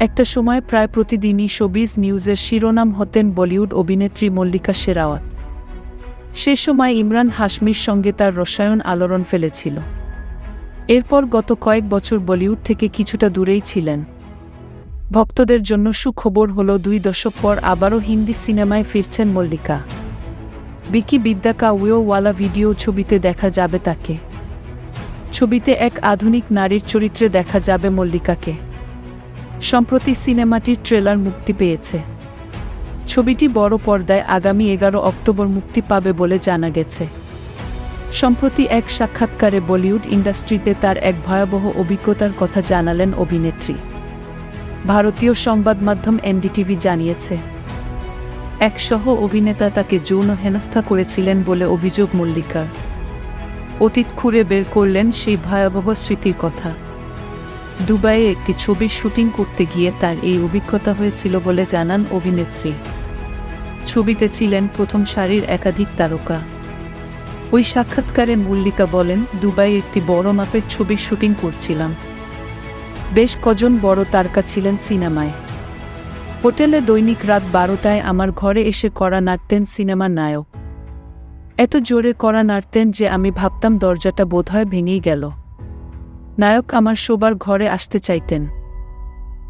একটা সময় প্রায় প্রতিদিনই শোবিজ নিউজের শিরোনাম হতেন বলিউড অভিনেত্রী মল্লিকা শেরাওয়াত। সে সময় ইমরান হাশমির সঙ্গে তার রসায়ন আলোড়ন ফেলেছিল। এরপর গত কয়েক বছর বলিউড থেকে কিছুটা দূরেই ছিলেন। ভক্তদের জন্য সুখবর হল দুই দশক পর আবারও হিন্দি সিনেমায় ফিরছেন মল্লিকা। বিকি বিদ্যা কা ওয়ালা ভিডিও ছবিতে দেখা যাবে তাকে। ছবিতে এক আধুনিক নারীর চরিত্রে দেখা যাবে মল্লিকাকে। সম্প্রতি সিনেমাটির ট্রেলার মুক্তি পেয়েছে। ছবিটি বড় পর্দায় আগামী এগারো অক্টোবর মুক্তি পাবে বলে জানা গেছে। সম্প্রতি এক সাক্ষাৎকারে বলিউড ইন্ডাস্ট্রিতে তার এক ভয়াবহ অভিজ্ঞতার কথা জানালেন অভিনেত্রী। ভারতীয় সংবাদ মাধ্যম এনডিটিভি জানিয়েছে, এক সহ অভিনেতা তাকে যৌন হেনস্থা করেছিলেন বলে অভিযোগ মল্লিকার। অতীত খুঁড়ে বের করলেন সেই ভয়াবহ স্মৃতির কথা। দুবাইয়ে একটি ছবির শুটিং করতে গিয়ে তার এই অভিজ্ঞতা হয়েছিল বলে জানান অভিনেত্রী। ছবিতে ছিলেন প্রথম সারির একাধিক তারকা। ওই সাক্ষাৎকারে মল্লিকা বলেন, দুবাইয়ে একটি বড় মাপের ছবির শুটিং করছিলাম। বেশ কজন বড় তারকা ছিলেন সিনেমায়। হোটেলে দৈনিক রাত বারোটায় আমার ঘরে এসে করা নাড়তেন সিনেমার নায়ক। এত জোরে করা নাড়তেন যে আমি ভাবতাম দরজাটা বোধহয় ভেঙেই গেল। নায়ক আমার শোবার ঘরে আসতে চাইতেন।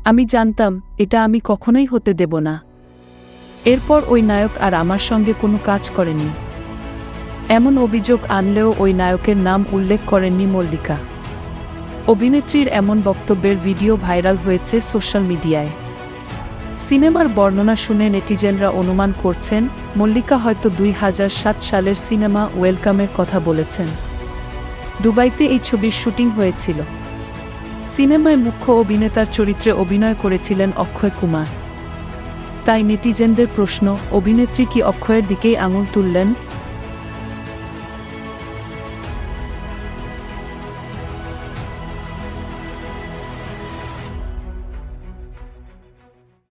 আমি জানতাম, এটা আমি কখনোই হতে দেব না। এরপর ওই নায়ক আর আমার সঙ্গে কোনো কাজ করেনি। এমন অভিযোগ আনলেও ওই নায়কের নাম উল্লেখ করেননি মল্লিকা। অভিনেত্রীর এমন বক্তব্যের ভিডিও ভাইরাল হয়েছে সোশ্যাল মিডিয়ায়। সিনেমার বর্ণনা শুনে নেটিজেনরা অনুমান করছেন, মল্লিকা হয়তো দুই হাজার সাত সালের সিনেমা ওয়েলকামের কথা বলেছেন। দুবাইতে এই ছবির শুটিং হয়েছিল। সিনেমায় মুখ্য অভিনেতার চরিত্রে অভিনয় করেছিলেন অক্ষয় কুমার। তাই নেটিজেনদের প্রশ্ন, অভিনেত্রী কি অক্ষয়ের দিকেই আঙুল তুললেন?